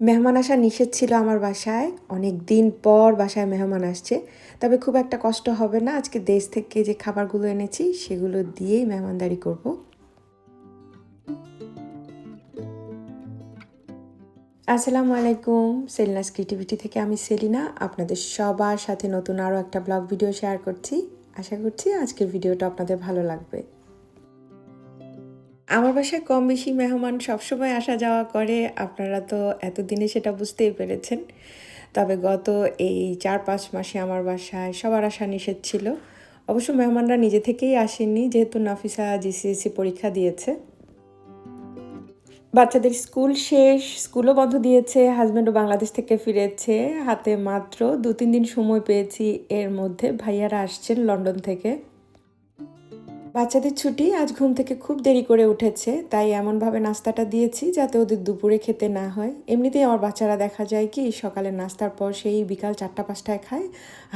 মেহমান আসা নিষেধ ছিল আমার বাসায়। অনেক দিন পর বাসায় মেহমান আসছে। তবে খুব একটা কষ্ট হবে না। আজকে দেশ থেকে যে খাবারগুলো এনেছি, সেগুলো দিয়েই মেহমানদারি করব। আসসালামু আলাইকুম। সেলিনাস ক্রিয়েটিভিটি থেকে আমি সেলিনা। আপনাদের সবার সাথে নতুন আরও একটা ব্লগ ভিডিও শেয়ার করছি। আশা করছি আজকের ভিডিওটা আপনাদের ভালো লাগবে। আমার বাসায় কম বেশি মেহমান সবসময় আসা যাওয়া করে। আপনারা তো এতদিনে সেটা বুঝতেই পেরেছেন। তবে গত এই চার পাঁচ মাসে আমার বাসায় সবার আসা নিষেধ ছিল। অবশ্য মেহমানরা নিজে থেকেই আসেননি, যেহেতু নাফিসা জিসিএসসি পরীক্ষা দিয়েছে। বাচ্চাদের স্কুল শেষ, স্কুলও বন্ধ দিয়েছে হাজব্যান্ডও বাংলাদেশ থেকে ফিরেছে। হাতে মাত্র দু তিন দিন সময় পেয়েছি। এর মধ্যে ভাইয়ারা আসছেন লন্ডন থেকে। বাচ্চাদের ছুটি আজ ঘুম থেকে খুব দেরি করে উঠেছে, তাই এমনভাবে নাস্তাটা দিয়েছি যাতে ওদের দুপুরে খেতে না হয়। এমনিতেই আমার বাচ্চারা দেখা যায় কি সকালে নাস্তার পর সেই বিকাল চারটা পাঁচটায় খায়,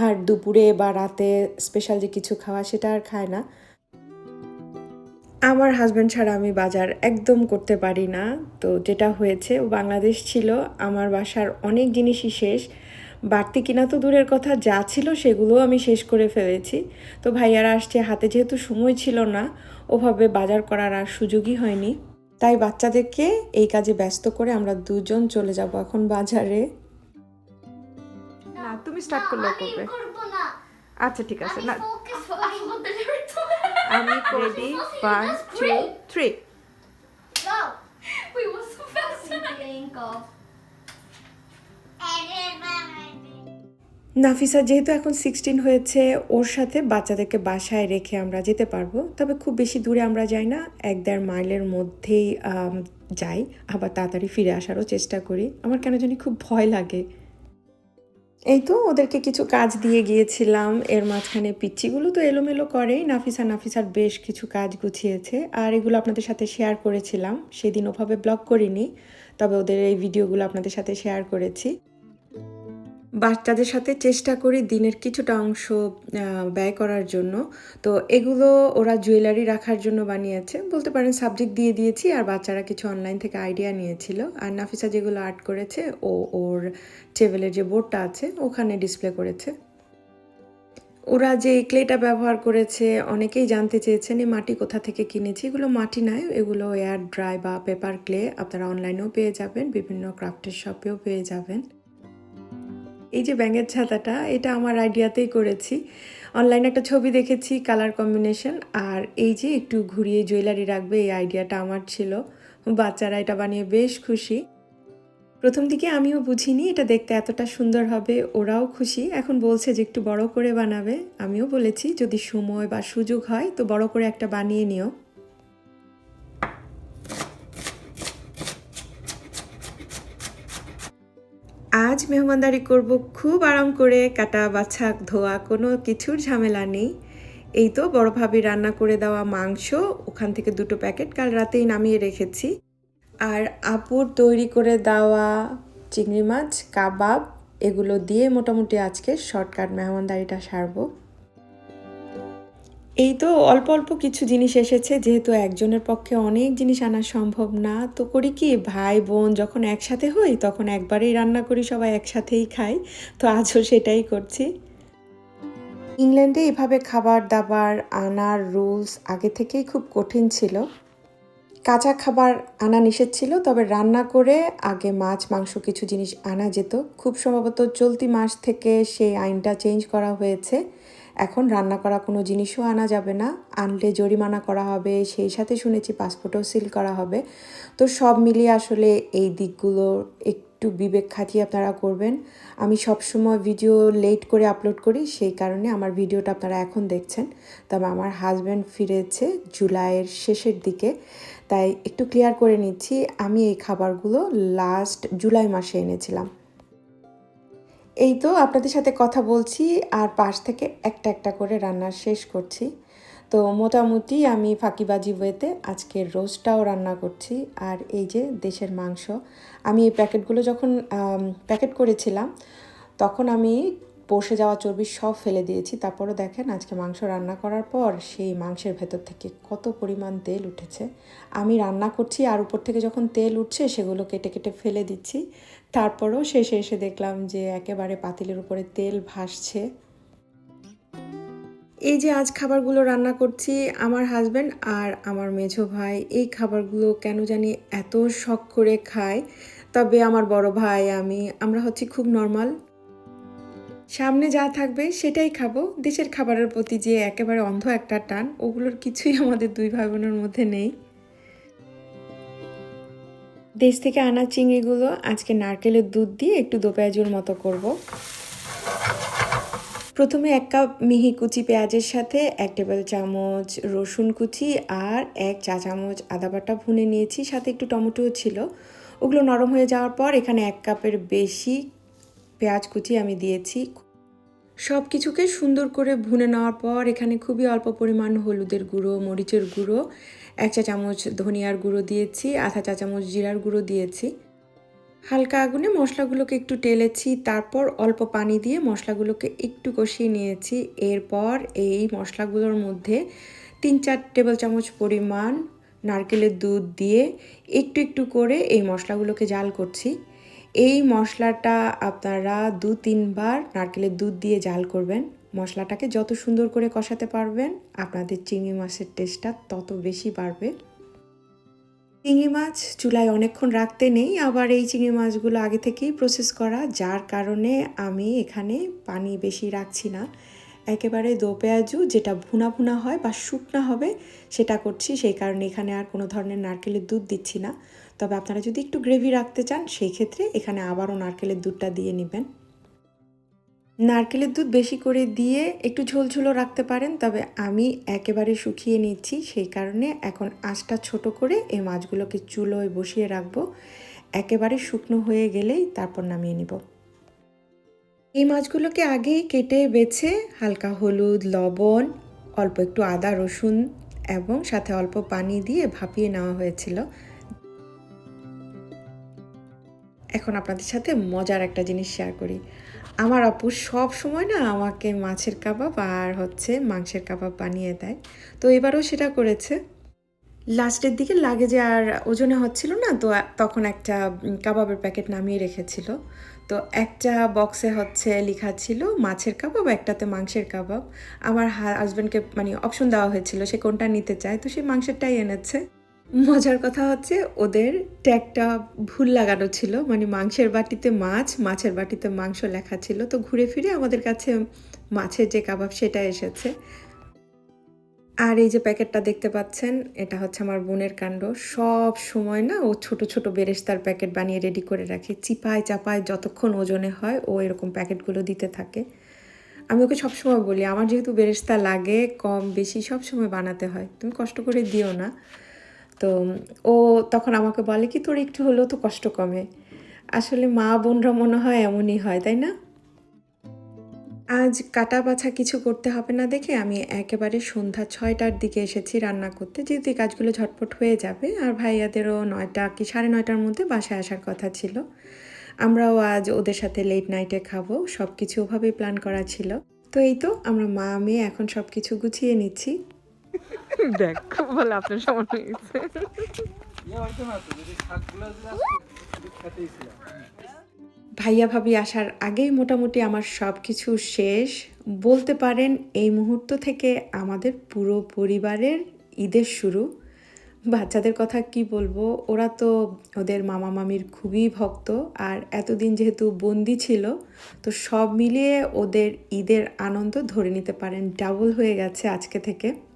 আর দুপুরে বা রাতে স্পেশাল যে কিছু খাওয়া সেটা আর খায় না। আমার হাজব্যান্ড ছাড়া আমি বাজার একদম করতে পারি না। তো যেটা হয়েছে বাংলাদেশ ছিল, আমার বাসার অনেক জিনিসই শেষ। বাড়তি কিনা তো দূরের কথা যা ছিল সেগুলোও আমি শেষ করে ফেলেছি। তো ভাইয়ারা আসছে হাতে যেহেতু সময় ছিল না ওভাবে বাজার করার আর সুযোগই হয়নি। তাই বাচ্চাদেরকে এই কাজে ব্যস্ত করে আমরা দুজন চলে যাব এখন বাজারে। না তুমি স্টার্ট করলে করবে। আচ্ছা ঠিক আছে না। আমি ready one two three Go. We were so fast. Think of. Nafisa, যেহেতু এখন সিক্সটিন হয়েছে, ওর সাথে বাচ্চাদেরকে বাসায় রেখে আমরা যেতে পারব। তবে খুব বেশি দূরে আমরা যাই না, এক দেড় মাইলের মধ্যেই যাই। আবার তাড়াতাড়ি ফিরে আসারও চেষ্টা করি। আমার কেন জানি খুব ভয় লাগে। এই তো ওদেরকে কিছু কাজ দিয়ে গিয়েছিলাম। এর মাঝখানে পিচ্চিগুলো তো এলোমেলো করেই। নাফিসা, নাফিসার বেশ কিছু কাজ গুছিয়েছে। আর এগুলো আপনাদের সাথে শেয়ার করেছিলাম। সেদিন ওভাবে ব্লগ করিনি, তবে ওদের এই ভিডিওগুলো আপনাদের সাথে শেয়ার করেছি। বাচ্চাদের সাথে চেষ্টা করি দিনের কিছুটা অংশ ব্যয় করার জন্য। তো এগুলো ওরা জুয়েলারি রাখার জন্য বানিয়েছে। বলতে পারেন সাবজেক্ট দিয়ে দিয়েছি, আর বাচ্চারা কিছু অনলাইন থেকে আইডিয়া নিয়েছিল। আর নাফিসা যেগুলো আর্ট করেছে, ও ওর টেবিলের যে বোর্ডটা আছে, ওখানে ডিসপ্লে করেছে। ওরা যে ক্লেটা ব্যবহার করেছে, অনেকেই জানতে চেয়েছেন এই মাটি কোথা থেকে কিনেছি? এগুলো মাটি নয়, এগুলো এয়ার ড্রাই বা পেপার ক্লে আপনারা অনলাইনেও পেয়ে যাবেন, বিভিন্ন ক্রাফটের শপেও পেয়ে যাবেন। এই যে ব্যাঙের ছাতাটা, এটা আমার আইডিয়াতেই করেছি। অনলাইনে একটা ছবি দেখেছি কালার কম্বিনেশন আর এই যে একটু ঘুরিয়ে জুয়েলারি রাখবে, এই আইডিয়াটা আমার ছিল। বাচ্চারা এটা বানিয়ে বেশ খুশি। প্রথম দিকে আমিও বুঝিনি এটা দেখতে এতটা সুন্দর হবে, ওরাও খুশি। এখন বলছে যে একটু বড় করে বানাবে। আমিও বলেছি, যদি সময় বা সুযোগ হয়, তো বড় করে একটা বানিয়ে নিও। আজ মেহমানদারি করব খুব আরাম করে, কাটা বাছা ধোয়া, কোনো কিছুর ঝামেলা নেই। এই তো বড় ভাবি রান্না করে দেওয়া মাংস, ওখান থেকে দুটো প্যাকেট কাল রাতেই নামিয়ে রেখেছি। আর আপুর তৈরি করে দেওয়া চিংড়ি মাছ, কাবাব, এগুলো দিয়ে মোটামুটি আজকে শর্টকাট মেহমানদারিটা সারবো। এই তো অল্প অল্প কিছু জিনিস এসেছে, যেহেতু একজনের পক্ষে অনেক জিনিস আনা সম্ভব না, তো করি কি, ভাই, বোন যখন একসাথে হই, তখন একবারেই রান্না করি, সবাই একসাথেই খাই, তো আজও সেটাই করছি। ইংল্যান্ডে এভাবে খাবার দাবার আনার রুলস আগে থেকেই খুব কঠিন ছিল। কাঁচা খাবার আনা নিষেধ ছিল, তবে রান্না করে আগে মাছ, মাংস কিছু জিনিস আনা যেত। খুব সম্ভবত চলতি মাস থেকে সেই আইনটা চেঞ্জ করা হয়েছে। এখন রান্না করা কোনো জিনিসও আনা যাবে না। আনলে জরিমানা করা হবে, সেই সাথে শুনেছি পাসপোর্টও সিল করা হবে। তো সব মিলিয়ে আসলে এই দিকগুলো একটু বিবেক খাটিয়ে আপনারা করবেন। আমি সবসময় ভিডিও লেট করে আপলোড করি, সেই কারণে আমার ভিডিওটা আপনারা এখন দেখছেন। তবে আমার হাজব্যান্ড ফিরেছে জুলাইয়ের শেষের দিকে। তাই একটু ক্লিয়ার করে নিচ্ছি, আমি এই খাবারগুলো লাস্ট জুলাই মাসে এনেছিলাম। এই তো আপনাদের সাথে কথা বলছি আর পাশ থেকে একটা একটা করে রান্না শেষ করছি। তো মোটামুটি আমি ফাঁকিবাজি ওয়েতে আজকে রোস্টটাও রান্না করছি আর এই যে দেশের মাংস। আমি এই প্যাকেটগুলো যখন প্যাকেট করেছিলাম, তখন আমি বসে যাওয়া চর্বি সব ফেলে দিয়েছি। তারপরও দেখেন আজকে মাংস রান্না করার পর সেই মাংসের ভেতর থেকে কত পরিমাণ তেল উঠেছে। আমি রান্না করছি আর উপর থেকে যখন তেল উঠছে সেগুলো কেটে কেটে ফেলে দিচ্ছি। তারপরও শেষে এসে দেখলাম যে একেবারে পাতিলের উপরে তেল ভাসছে। এই যে আজ খাবারগুলো রান্না করছি আমার হাজব্যান্ড আর আমার মেঝো ভাই, এই খাবারগুলো কেন জানি এত শখ করে খায়। তবে আমার বড় ভাই, আমি, আমরা হচ্ছি খুব নর্মাল। সামনে যা থাকবে সেটাই খাব। দেশের খাবারের প্রতি যে একেবারে অন্ধ একটা টান, ওগুলোর কিছুই আমাদের দুই ভাই বোনের মধ্যে নেই। দেশ থেকে আনা চিংড়িগুলো আজকে নারকেলের দুধ দিয়ে একটু দোপেঁয়াজুর মতো করব। প্রথমে এক কাপ মিহি কুচি পেঁয়াজের সাথে এক টেবিল চামচ রসুন কুচি আর এক চা চামচ আদা বাটা ভুনে নিয়েছি, সাথে একটু টমেটোও ছিল। ওগুলো নরম হয়ে যাওয়ার পর এখানে এক কাপের বেশি পেঁয়াজ কুচি আমি দিয়েছি। সব কিছুকে সুন্দর করে ভুনে নেওয়ার পর এখানে খুবই অল্প পরিমাণ হলুদের গুঁড়ো, মরিচের গুঁড়ো, এক চা চামচ ধনিয়ার গুঁড়ো দিয়েছি, আধা চা চামচ জিরার গুঁড়ো দিয়েছি। হালকা আগুনে মশলাগুলোকে একটু টেলেছি, তারপর অল্প পানি দিয়ে মশলাগুলোকে একটু কষিয়ে নিয়েছি। এরপর এই মশলাগুলোর মধ্যে তিন চার টেবিল চামচ পরিমাণ নারকেলের দুধ দিয়ে একটু একটু করে এই মশলাগুলোকে জাল করছি। এই মশলাটা আপনারা দু তিনবার নারকেলের দুধ দিয়ে জাল করবেন। মশলাটাকে যত সুন্দর করে কষাতে পারবেন, আপনাদের চিংড়ি মাছের টেস্টটা তত বেশি বাড়বে। চিংড়ি মাছ চুলায় অনেকক্ষণ রাখতে নেই, আবার এই চিংড়ি মাছগুলো আগে থেকেই প্রসেস করা, যার কারণে আমি এখানে পানি বেশি রাখছি না। একেবারে দো পেঁয়াজু, যেটা ভুনা ভুনা হয় বা শুকনা হবে, সেটা করছি, সেই কারণে এখানে আর কোনো ধরনের নারকেলের দুধ দিচ্ছি না। তবে আপনারা যদি একটু গ্রেভি রাখতে চান, সেই ক্ষেত্রে এখানে আবারও নারকেলের দুধটা দিয়ে নেবেন। নারকেলের দুধ বেশি করে দিয়ে একটু ঝোলঝোলও রাখতে পারেন, তবে আমি একেবারে শুকিয়ে নিচ্ছি, সেই কারণে এখন আঁচটা ছোট করে এই মাছগুলোকে চুলোয় বসিয়ে রাখব। একেবারে শুকনো হয়ে গেলেই তারপর নামিয়ে নিব। এই মাছগুলোকে আগেই কেটে বেছে হালকা হলুদ, লবণ, অল্প একটু আদা, রসুন এবং সাথে অল্প পানি দিয়ে ভাপিয়ে নেওয়া হয়েছিল। এখন আপনাদের সাথে মজার একটা জিনিস শেয়ার করি। আমার আপু সব সময় না আমাকে মাছের কাবাব আর হচ্ছে মাংসের কাবাব বানিয়ে দেয়। তো এবারও সেটা করেছে। লাস্টের দিকে লাগে যে আর ওজনে হচ্ছিল না, তো তখন একটা কাবাবের প্যাকেট নামিয়ে রেখেছিল। তো একটা বক্সে হচ্ছে লেখা ছিল, মাছের কাবাব, একটাতে মাংসের কাবাব। আমার হাজব্যান্ডকে মানে অপশন দেওয়া হয়েছিল, সে কোনটা নিতে চায়? তো সে মাংসেরটাই এনেছে। মজার কথা হচ্ছে ওদের ট্যাগটা ভুল লাগানো ছিল। মানে মাংসের বাটিতে মাছ, মাছের বাটিতে মাংস লেখা ছিল। তো ঘুরে ফিরে আমাদের কাছে মাছের যে কাবাব সেটা এসেছে। আর এই যে প্যাকেটটা দেখতে পাচ্ছেন, এটা হচ্ছে আমার বোনের কাণ্ড। সব সময় না ও ছোট ছোট বেরেস্তার প্যাকেট বানিয়ে রেডি করে রাখে। চিপায়, চাপায় যতক্ষণ ওজনে হয় ও এরকম প্যাকেটগুলো দিতে থাকে। আমি ওকে সবসময় বলি, আমার যেহেতু বেরেস্তা লাগে, কম বেশি সব সময় বানাতে হয়। তুমি কষ্ট করে দিও না। তো ও তখন আমাকে বলে কি, তোর একটু হলেও তো কষ্ট কমে। আসলে মা বোনরা মনে হয় এমনই হয়, তাই না? আজ কাটা বাছা কিছু করতে হবে না দেখে আমি একেবারে সন্ধ্যা ছয়টার দিকে এসেছি রান্না করতে। যেহেতু এই কাজগুলো ঝটপট হয়ে যাবে, আর ভাইয়াদেরও নয়টা কি সাড়ে নয়টার মধ্যে বাসায় আসার কথা ছিল। আমরাও আজ ওদের সাথে লেট নাইটে খাব সব কিছু ওভাবেই প্ল্যান করা ছিল। তো এই তো, আমরা মা, মেয়ে এখন সব কিছু গুছিয়ে নিচ্ছি। দেখ বলে আপনার সমান হয়ে গেছে ইয়ে ভাইয়া ভাবি আসার আগেই মোটামুটি আমার সব কিছু শেষ। বলতে পারেন এই মুহূর্ত থেকে আমাদের পুরো পরিবারের ঈদের শুরু। বাচ্চাদের কথা কি বলব ওরা তো ওদের মামা মামির খুবই ভক্ত আর এতদিন যেহেতু বন্দি ছিল তো সব মিলিয়ে ওদের ঈদের আনন্দ ধরে নিতে পারেন ডাবল হয়ে গেছে আজকে থেকে।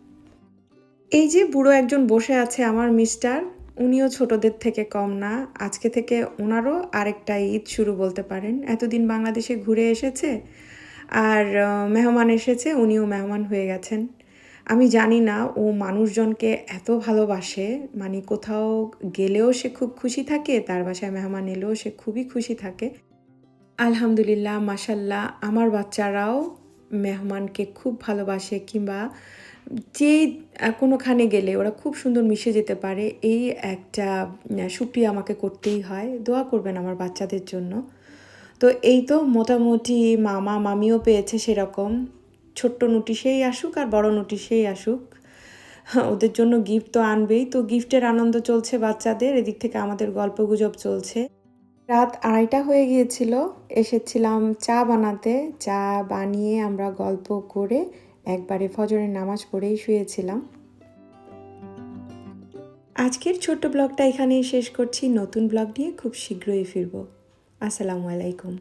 এই যে বুড়ো একজন বসে আছে আমার মিস্টার, উনিও ছোটদের থেকে কম না। আজকে থেকে ওনারও আরেকটা ঈদ শুরু বলতে পারেন। এতদিন বাংলাদেশে ঘুরে এসেছে আর মেহমান এসেছে, উনিও মেহমান হয়ে গেছেন। আমি জানি না ও মানুষজনকে এত ভালোবাসে মানে কোথাও গেলেও সে খুব খুশি থাকে, তার বাসায় মেহমান এলেও সে খুবই খুশি থাকে। আলহামদুলিল্লাহ মাসাল্লাহ আমার বাচ্চারাও মেহমানকে খুব ভালোবাসে কিংবা যেই কোনোখানে গেলে ওরা খুব সুন্দর মিশে যেতে পারে, এই একটা সুক্রিয়া আমাকে করতেই হয়। দোয়া করবেন আমার বাচ্চাদের জন্য। তো এই তো মোটামুটি মামা মামিও পেয়েছে সেরকম। ছোট্ট নোটিশেই আসুক আর বড় নোটিশেই আসুক। ওদের জন্য গিফট তো আনবেই। তো গিফটের আনন্দ চলছে বাচ্চাদের, এদিক থেকে আমাদের গল্প গুজব চলছে। রাত আড়াইটা হয়ে গিয়েছিল, এসেছিলাম চা বানাতে। চা বানিয়ে আমরা গল্প করে একবারে ফজরের নামাজ পড়েই শুয়েছিলাম। আজকের ছোট্ট ব্লগটা এখানেই শেষ করছি। নতুন ব্লগ নিয়ে খুব শীঘ্রই ফিরব। আসসালামু আলাইকুম।